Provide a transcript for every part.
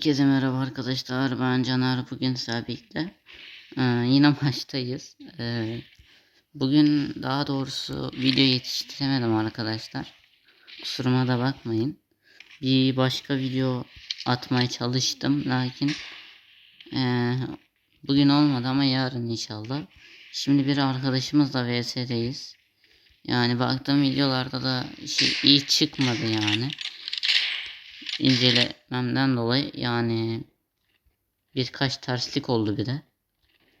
Herkese merhaba arkadaşlar. Ben Caner. Bugün sizlerle birlikte e, yine maçtayız. E, bugün daha doğrusu video yetiştiremedim arkadaşlar. Kusuruma da bakmayın. Bir başka video atmaya çalıştım. Lakin e, bugün olmadı ama yarın inşallah. Şimdi bir arkadaşımızla VS'deyiz. Yani baktığım videolarda da şey iyi çıkmadı yani incelememden dolayı yani birkaç terslik oldu bir de.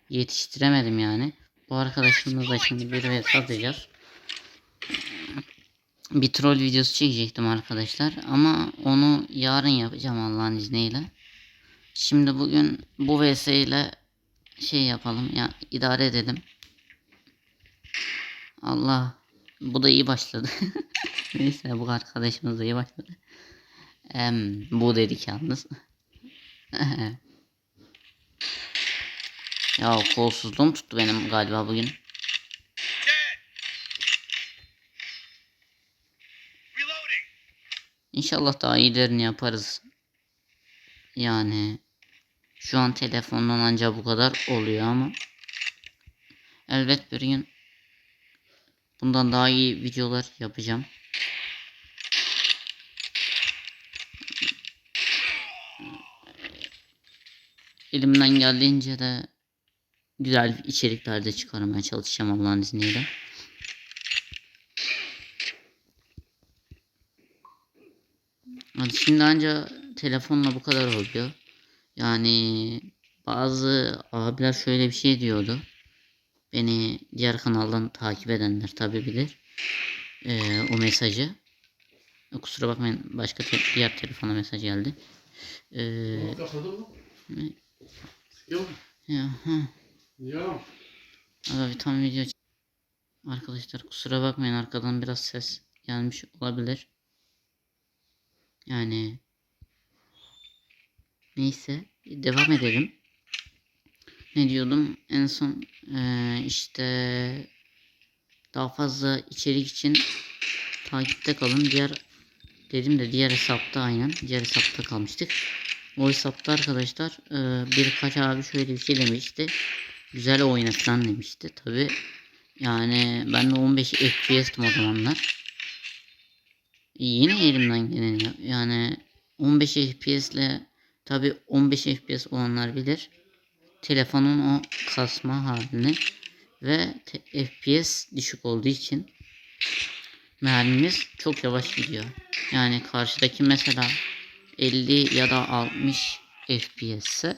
Yetiştiremedim yani. Bu arkadaşımızla şimdi bir ve atacağız. Bir troll videosu çekecektim arkadaşlar ama onu yarın yapacağım Allah'ın izniyle. Şimdi bugün bu vs ile şey yapalım ya idare edelim. Allah bu da iyi başladı. Neyse bu arkadaşımız da iyi başladı. Em, bu dedik yalnız. ya kolsuzluğum tuttu benim galiba bugün. İnşallah daha iyilerini yaparız. Yani şu an telefondan ancak bu kadar oluyor ama elbet bir gün bundan daha iyi videolar yapacağım. Elimden geldiğince de güzel içerikler de çıkarmaya çalışacağım Allah'ın izniyle. Hadi şimdi anca telefonla bu kadar oluyor. Yani bazı abiler şöyle bir şey diyordu. Beni diğer kanaldan takip edenler tabi bilir. Ee, o mesajı. Kusura bakmayın başka te- diğer telefona mesaj geldi. Ee, Ne? Yok. ya. Ya. Abi tam video Arkadaşlar kusura bakmayın arkadan biraz ses gelmiş olabilir. Yani neyse devam edelim. Ne diyordum? En son eee, işte daha fazla içerik için takipte kalın. Diğer dedim de diğer hesapta aynen. Diğer hesapta kalmıştık. O hesapta arkadaşlar eee, birkaç abi şöyle bir şey demişti. Güzel oyna falan demişti. Tabi yani ben de 15 FPS'tim o zamanlar. Yine elimden geleni yani 15 FPS ile tabi 15 FPS olanlar bilir. Telefonun o kasma halini ve FPS düşük olduğu için mermimiz çok yavaş gidiyor. Yani karşıdaki mesela 50 ya da 60 FPS ise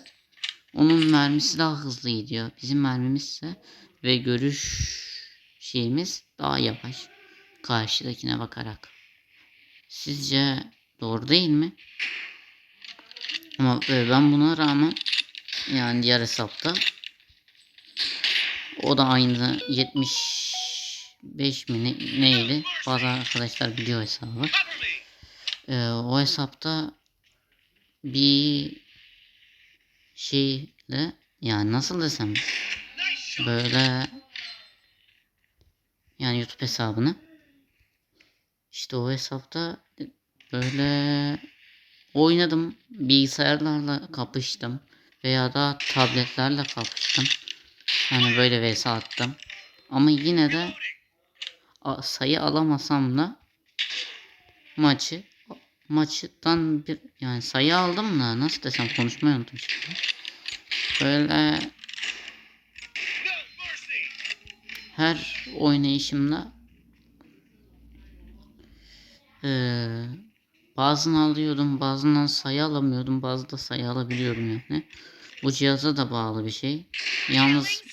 onun mermisi daha hızlı gidiyor. Bizim mermimiz ise ve görüş şeyimiz daha yavaş. Karşıdakine bakarak. Sizce doğru değil mi? Ama e, ben buna rağmen yani diğer hesapta o da aynı 75 mi ne, neydi? Bazı arkadaşlar biliyor hesabı. Ee, o hesapta bir şeyle yani nasıl desem böyle yani YouTube hesabını işte o hesapta böyle oynadım bilgisayarlarla kapıştım veya da tabletlerle kapıştım. Hani böyle vs attım. Ama yine de sayı alamasam da maçı maçtan bir yani sayı aldım da nasıl desem konuşmayı unuttum şimdi. Böyle her oynayışımda eee bazını alıyordum bazından sayı alamıyordum bazı da sayı alabiliyorum yani. Bu cihaza da bağlı bir şey. Yalnız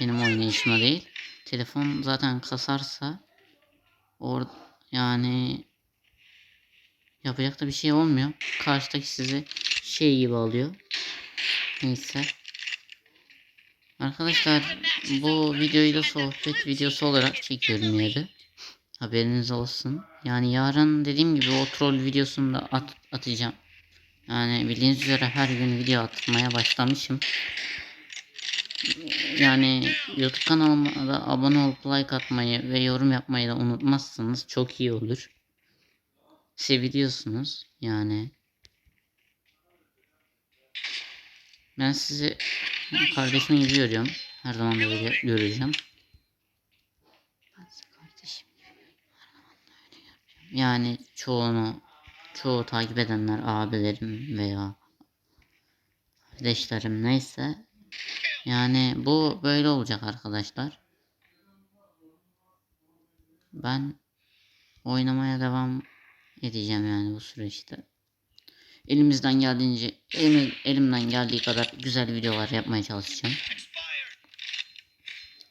benim oynayışıma değil. Telefon zaten kasarsa or yani yapacak da bir şey olmuyor. Karşıdaki sizi şey gibi alıyor. Neyse. Arkadaşlar bu videoyu da sohbet videosu olarak çekiyorum yine de. Haberiniz olsun. Yani yarın dediğim gibi o troll videosunu da at, atacağım. Yani bildiğiniz üzere her gün video atmaya başlamışım. Yani YouTube kanalıma da abone olup like atmayı ve yorum yapmayı da unutmazsanız çok iyi olur. Seviliyorsunuz yani. Ben sizi kardeşim gibi görüyorum. Her zaman böyle göreceğim. Yani çoğunu, çoğu takip edenler abilerim veya kardeşlerim neyse. Yani bu böyle olacak arkadaşlar. Ben oynamaya devam edeceğim yani bu süreçte. Elimizden geldiğince elim, elimden geldiği kadar güzel videolar yapmaya çalışacağım.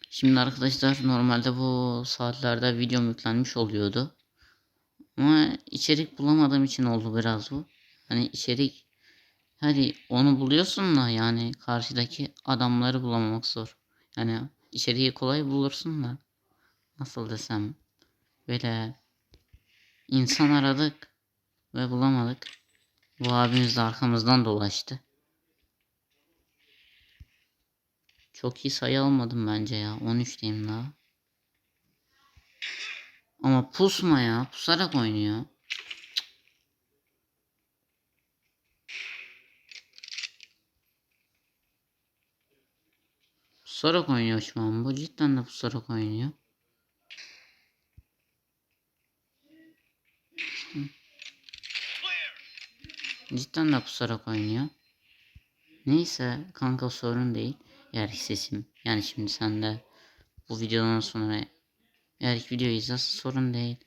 Şimdi arkadaşlar normalde bu saatlerde videom yüklenmiş oluyordu. Ama içerik bulamadığım için oldu biraz bu. Hani içerik hadi onu buluyorsun da yani karşıdaki adamları bulamamak zor. Yani içeriği kolay bulursun da nasıl desem böyle insan aradık ve bulamadık. Bu abimiz de arkamızdan dolaştı. Çok iyi sayı almadım bence ya. 13'teyim daha. Ama pusma ya. Pusarak oynuyor. Pusarak oynuyor şu an bu. Cidden de pusarak oynuyor. Cidden de pusarak oynuyor. Neyse kanka sorun değil. Eğer sesim yani şimdi sen de bu videodan sonra eğer ilk videoyu izlersen sorun değil.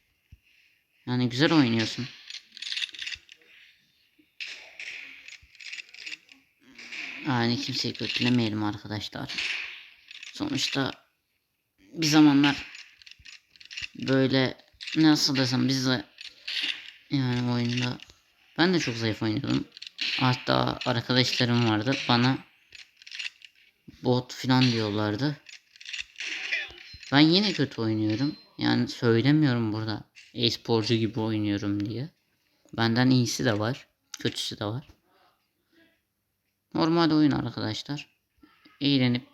Yani güzel oynuyorsun. Yani kimseyi kötülemeyelim arkadaşlar. Sonuçta bir zamanlar böyle nasıl desem biz de yani oyunda ben de çok zayıf oynuyordum. Hatta arkadaşlarım vardı bana bot falan diyorlardı. Ben yine kötü oynuyorum. Yani söylemiyorum burada e-sporcu gibi oynuyorum diye. Benden iyisi de var. Kötüsü de var. Normal oyun arkadaşlar. Eğlenip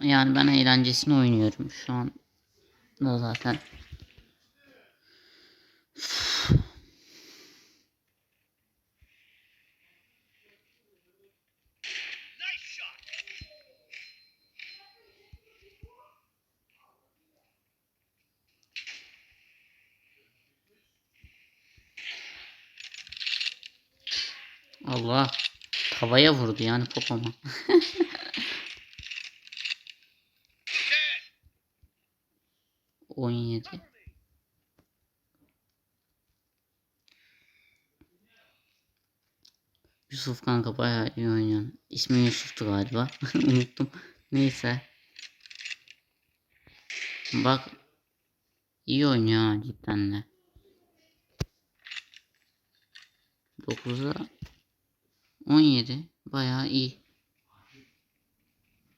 yani ben eğlencesini oynuyorum şu an da zaten. Allah tavaya vurdu yani popoma. On yedi. Yusuf kanka bayağı iyi oynuyor. İsmi Yusuf'tu galiba. Unuttum. Neyse. Bak. iyi oynuyor cidden de. 9'a 17 bayağı iyi.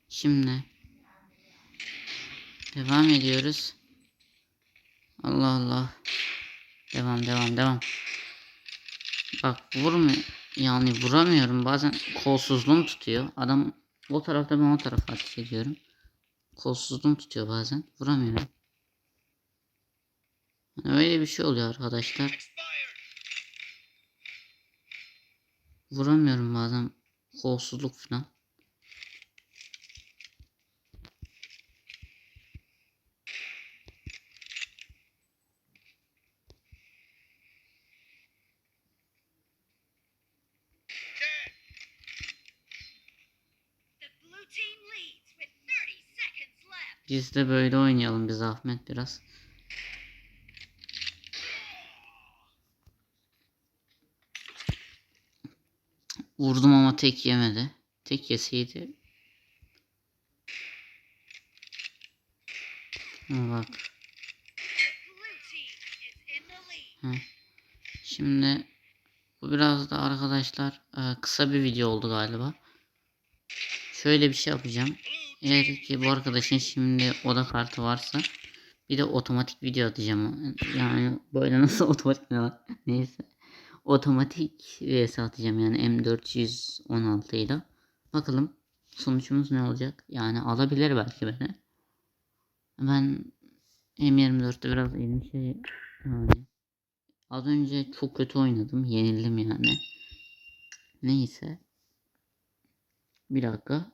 Şimdi devam ediyoruz. Allah Allah. Devam devam devam. Bak vurmuyor. Yani vuramıyorum. Bazen kolsuzluğum tutuyor. Adam o tarafta ben o tarafa ateş ediyorum. Kolsuzluğum tutuyor bazen. Vuramıyorum. Yani öyle bir şey oluyor arkadaşlar. Vuramıyorum bazen. Kolsuzluk falan. Ten. The blue team leads with 30 seconds left. Biz de böyle oynayalım biz Ahmet biraz. Vurdum ama tek yemedi. Tek yeseydi. Ama Bak. Lead. Şimdi bu biraz da arkadaşlar e, kısa bir video oldu galiba. Şöyle bir şey yapacağım. Eğer ki bu arkadaşın şimdi oda kartı varsa bir de otomatik video atacağım. Yani böyle nasıl otomatik ne var? Neyse. Otomatik vs atacağım yani M416 ile. Bakalım sonucumuz ne olacak? Yani alabilir belki beni. Ben M24'te biraz elim şey yani Az önce çok kötü oynadım. Yenildim yani. Neyse. Bir dakika.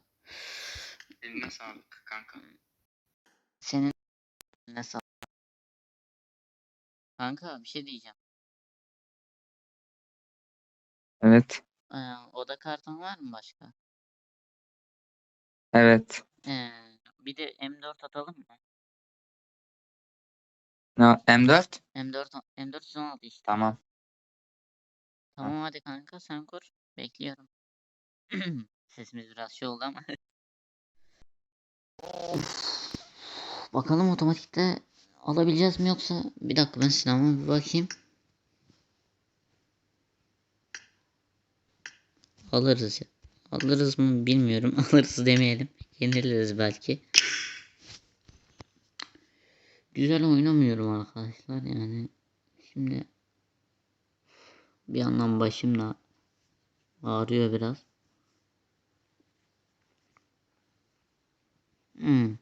Eline sağlık kanka. Senin ne sağ Kanka bir şey diyeceğim. Evet. Ee, oda kartın var mı başka? Evet. Ee, bir de M4 atalım mı? No, M4? M4 a- M416 işte. Tamam. Tamam hadi kanka sen kur. Bekliyorum. Sesimiz biraz şey oldu ama. Of. Bakalım otomatikte alabileceğiz mi yoksa bir dakika ben silahıma bir bakayım. Alırız ya. Alırız mı bilmiyorum. Alırız demeyelim. Yeniliriz belki. Güzel oynamıyorum arkadaşlar yani. Şimdi bir yandan başım da ağrıyor biraz. Hmm.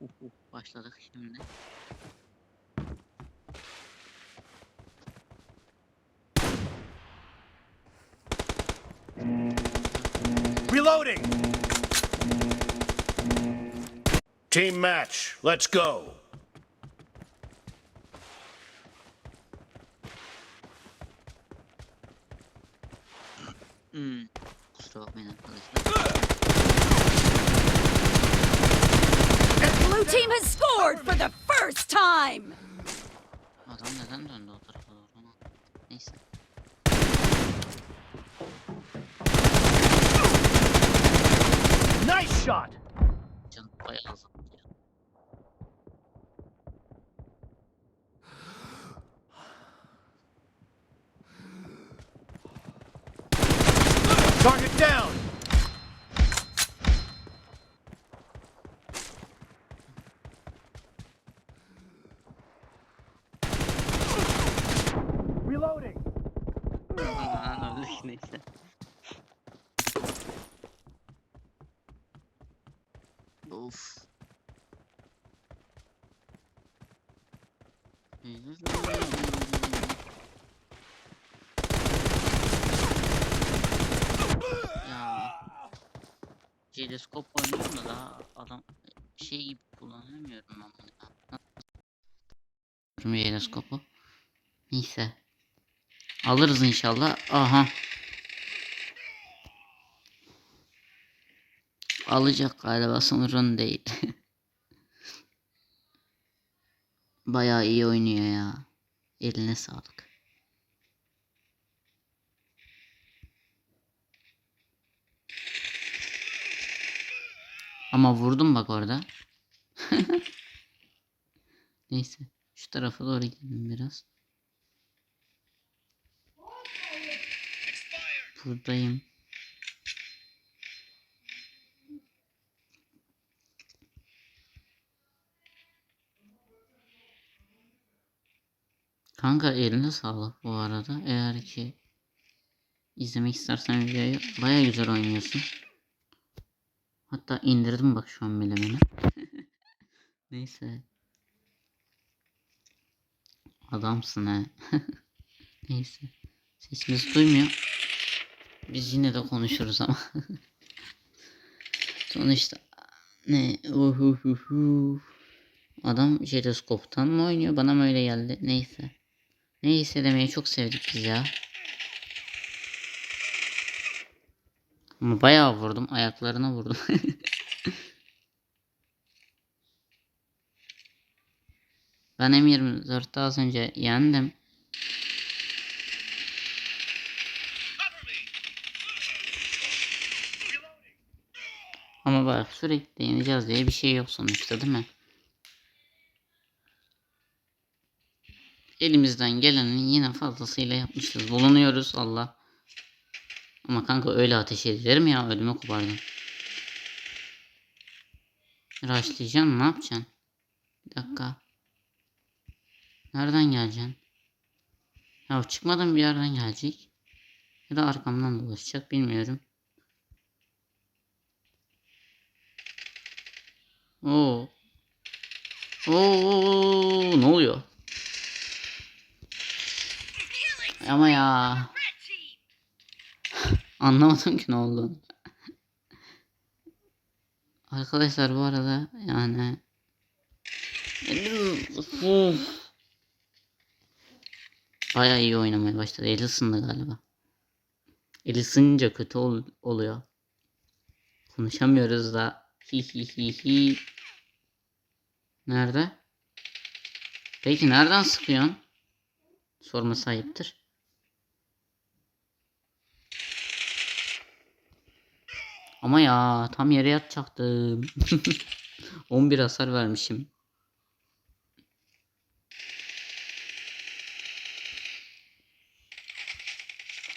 Uh, uh, Başladık şimdi. Reloading. Team match. Let's go. Hmm. Kusura bakmayın arkadaşlar. Team has scored for the first time. Neyse. Of. Ya. Teleskop oynuyorum da daha adam şey gibi kullanamıyorum ben bunu. Nasıl- Teleskopu. Neyse. Alırız inşallah. Aha. Alacak galiba sorun değil. Bayağı iyi oynuyor ya. Eline sağlık. Ama vurdum bak orada. Neyse. Şu tarafa doğru gidelim biraz. Buradayım. Kanka eline sağlık bu arada. Eğer ki izlemek istersen videoyu baya güzel oynuyorsun. Hatta indirdim bak şu an bile beni. Neyse. Adamsın he. Neyse. Sesimiz duymuyor. Biz yine de konuşuruz ama. Sonuçta ne uhuhuhu. Adam jeroskoptan mı oynuyor? Bana mı öyle geldi? Neyse. Neyse demeyi çok sevdik biz ya. Ama bayağı vurdum. Ayaklarına vurdum. ben M24'te az önce yendim. Ama bak sürekli yeneceğiz diye bir şey yok sonuçta değil mi? Elimizden gelenin yine fazlasıyla yapmışız. Bulunuyoruz Allah. Ama kanka öyle ateş edilir mi ya? Ödümü kopardım. Raşlayacaksın ne yapacaksın? Bir dakika. Nereden geleceksin? Ya çıkmadan bir yerden gelecek. Ya da arkamdan dolaşacak bilmiyorum. Oo. Oo, ne oluyor? Ama ya. Anlamadım ki ne oldu. Arkadaşlar bu arada yani Uf. Bayağı iyi oynamaya başladı. Eli ısındı galiba. Eli ısınınca kötü ol- oluyor. Konuşamıyoruz da. Hi hi hi hi. Nerede? Peki nereden sıkıyorsun? Sorma sahiptir. Ama ya tam yere yatacaktım. 11 hasar vermişim.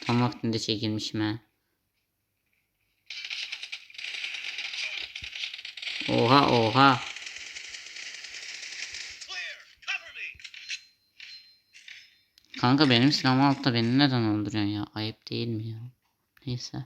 Tam vaktinde çekilmişim he. Oha oha. Kanka benim silahımı alıp da beni neden öldürüyorsun ya? Ayıp değil mi ya? Neyse.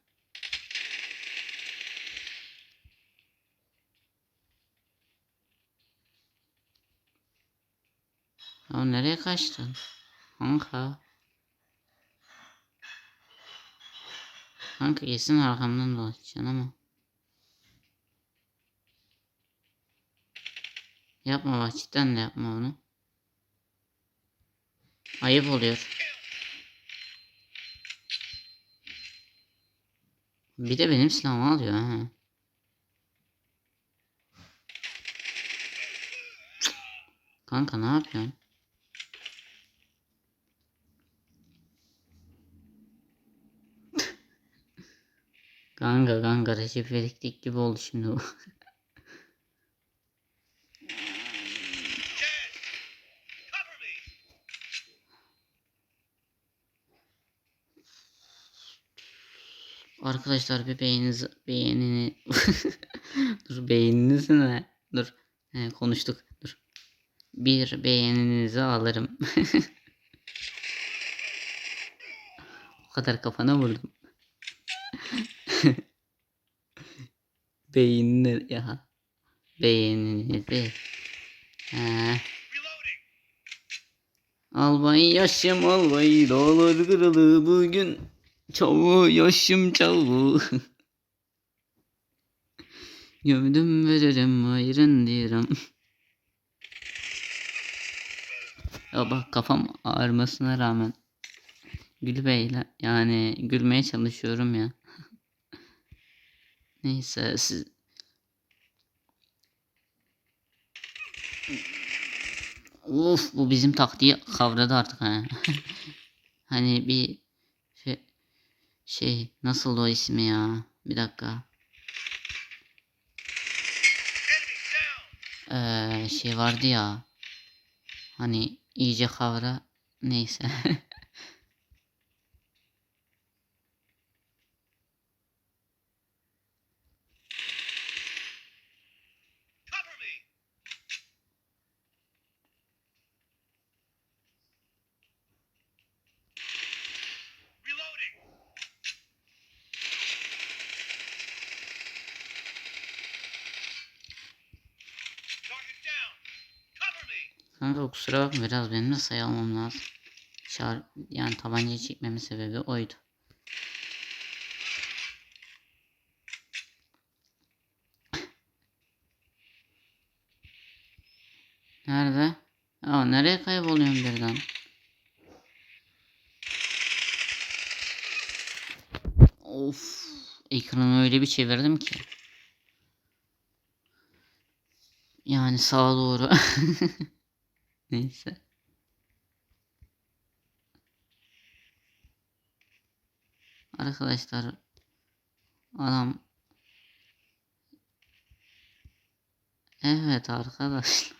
Ya nereye kaçtın? Kanka. Kanka kesin arkamdan dolaşacaksın ama. Yapma bak cidden de yapma onu. Ayıp oluyor. Bir de benim silahımı alıyor ha. Kanka ne yapıyorsun? Kanka kanka Recep İvedik'teki gibi oldu şimdi bu. Arkadaşlar bir beğeniniz beğenini dur beğeninizi ne? Dur He, konuştuk dur. Bir beğeninizi alırım. o kadar kafana vurdum. Beğenini ya. He. Reloading. Albay yaşım albay dağlar kırılı bugün Çoğu yaşım çoğu Gömdüm veririm ayrın diyorum Ya bak kafam ağrımasına rağmen Gülmeyle yani gülmeye çalışıyorum ya Neyse siz Uf bu bizim taktiği kavradı artık ha. hani bir şey, şey nasıl o ismi ya? Bir dakika. Ee, şey vardı ya. Hani iyice kavra neyse. Kanka kusura bakma biraz benim de sayı lazım. Şar yani tabancayı çekmemin sebebi oydu. Nerede? Aa nereye kayboluyorum birden? Of, ekranı öyle bir çevirdim ki. Yani sağa doğru. Neyse. Arkadaşlar adam Evet arkadaşlar.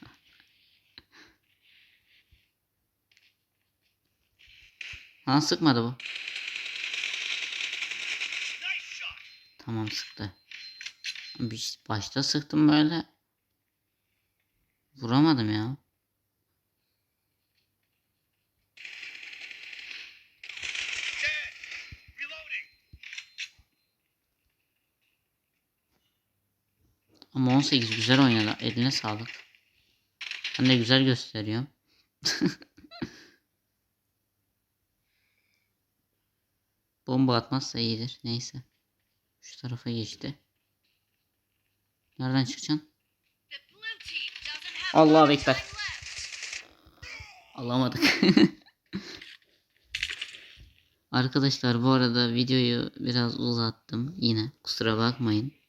Lan sıkmadı bu. Tamam sıktı. Başta sıktım böyle. Vuramadım ya. Ama 18 güzel oynadı. Eline sağlık. Ben de güzel gösteriyorum. Bomba atmazsa iyidir. Neyse. Şu tarafa geçti. Nereden çıkacaksın? Time left. Alamadık. Arkadaşlar bu arada videoyu biraz uzattım yine. Kusura bakmayın.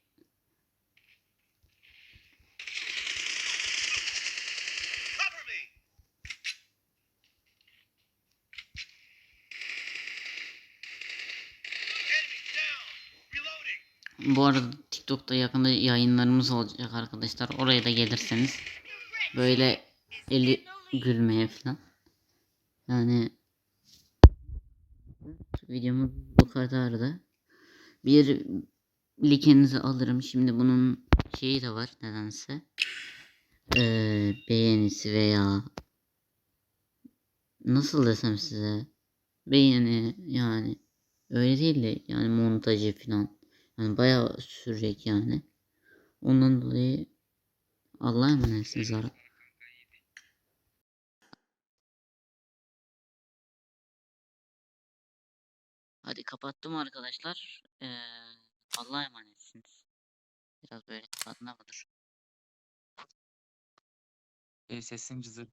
Bu arada TikTok'ta yakında yayınlarımız olacak arkadaşlar. Oraya da gelirseniz böyle eli gülmeye falan. Yani videomuz bu kadardı. Bir likenizi alırım. Şimdi bunun şeyi de var nedense. Ee, beğenisi veya nasıl desem size beğeni yani öyle değil de yani montajı falan yani bayağı sürecek yani. Ondan dolayı Allah'a emanetsiniz ara. Hadi kapattım arkadaşlar. Ee, Allah'a emanetsiniz. Biraz böyle kapatma mıdır? E, sesin cızır.